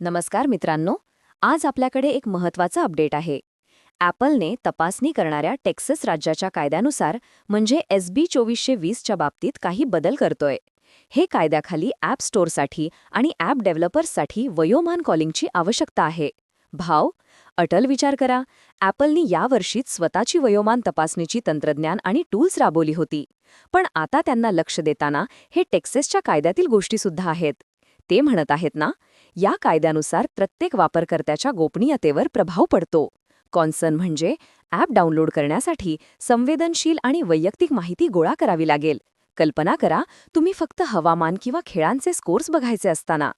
नमस्कार मित्रांनो आज आपल्याकडे एक महत्त्वाचं अपडेट आहे. ॲपलने तपासणी करणाऱ्या टेक्सस राज्याच्या कायद्यानुसार म्हणजे एस बी चोवीसशे वीसच्या बाबतीत काही बदल करतोय. हे कायद्याखाली ॲप स्टोअरसाठी आणि ॲप डेव्हलपर्ससाठी वयोमान कॉलिंगची आवश्यकता आहे. भाव अटल विचार करा. ॲपलनी यावर्षीच स्वतःची वयोमान तपासणीची तंत्रज्ञान आणि टूल्स राबवली होती. पण आता त्यांना लक्ष देताना हे टेक्सेसच्या कायद्यातील गोष्टीसुद्धा आहेत. ते म्हणत आहेत ना या कायद्यानुसार प्रत्येक वापरकर्त्याच्या गोपनीयतेवर प्रभाव पडतो. कॉन्सर्न म्हणजे ॲप डाउनलोड करण्यासाठी संवेदनशील आणि वैयक्तिक माहिती गोळा करावी लागेल. कल्पना करा तुम्ही फक्त हवामान किंवा खेळांचे स्कोर्स बघायचे असताना.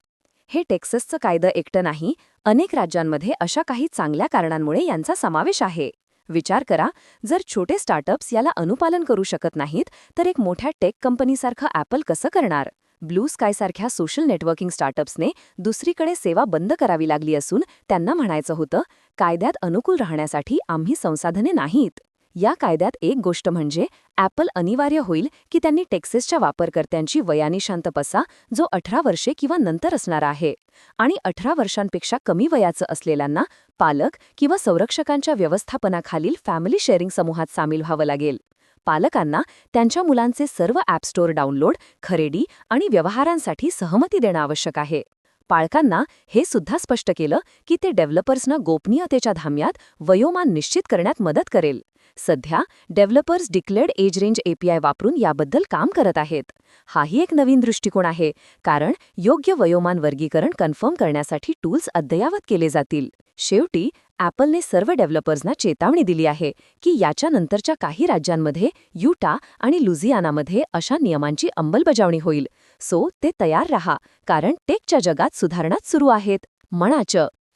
हे टेक्ससचं कायदं एकटं नाही अनेक राज्यांमध्ये अशा काही चांगल्या कारणांमुळे यांचा समावेश आहे. विचार करा जर छोटे स्टार्टअप्स याला अनुपालन करू शकत नाहीत तर एक मोठ्या टेक कंपनीसारखं ॲपल कसं करणार? ब्लू स्कायसारख्या सोशल नेटवर्किंग स्टार्टअप्सने दुसरीकडे सेवा बंद करावी लागली असून त्यांना म्हणायचं होतं कायद्यात अनुकूल राहण्यासाठी आम्ही संसाधने नाहीत. या कायद्यात एक गोष्ट म्हणजे ॲपल अनिवार्य होईल की त्यांनी टेक्सेसच्या वापरकर्त्यांची वयानिशांत पसा जो अठरा वर्षे किंवा नंतर असणारा आहे. आणि अठरा वर्षांपेक्षा कमी वयाचं असलेल्यांना पालक किंवा संरक्षकांच्या व्यवस्थापनाखालील फॅमिली शेअरिंग समूहात सामील व्हावं लागेल. पालकांना त्यांच्या मुलांचे सर्व ॲप स्टोअर डाउनलोड खरेदी आणि व्यवहारांसाठी सहमती देणं आवश्यक आहे. पालकांना हे सुद्धा स्पष्ट केलं की ते डेव्हलपर्सना गोपनीयतेच्या धाम्यात वयोमान निश्चित करण्यात मदत करेल. सध्या developers declared age range API वापरून याबद्दल काम करत आहेत. हाही एक नवीन दृष्टिकोन आहे कारण योग्य वयोमान वर्गीकरण कन्फर्म करण्यासाठी टूल्स अद्ययावत केले जातील. शेवटी ॲपलने सर्व डेव्हलपर्सना चेतावणी दिली आहे की याच्यानंतरच्या काही राज्यांमध्ये युटा आणि लुझियानामध्ये अशा नियमांची अंमलबजावणी होईल. सो ते तयार रहा कारण टेकच्या जगात सुधारणाच सुरू आहेत. मनाचं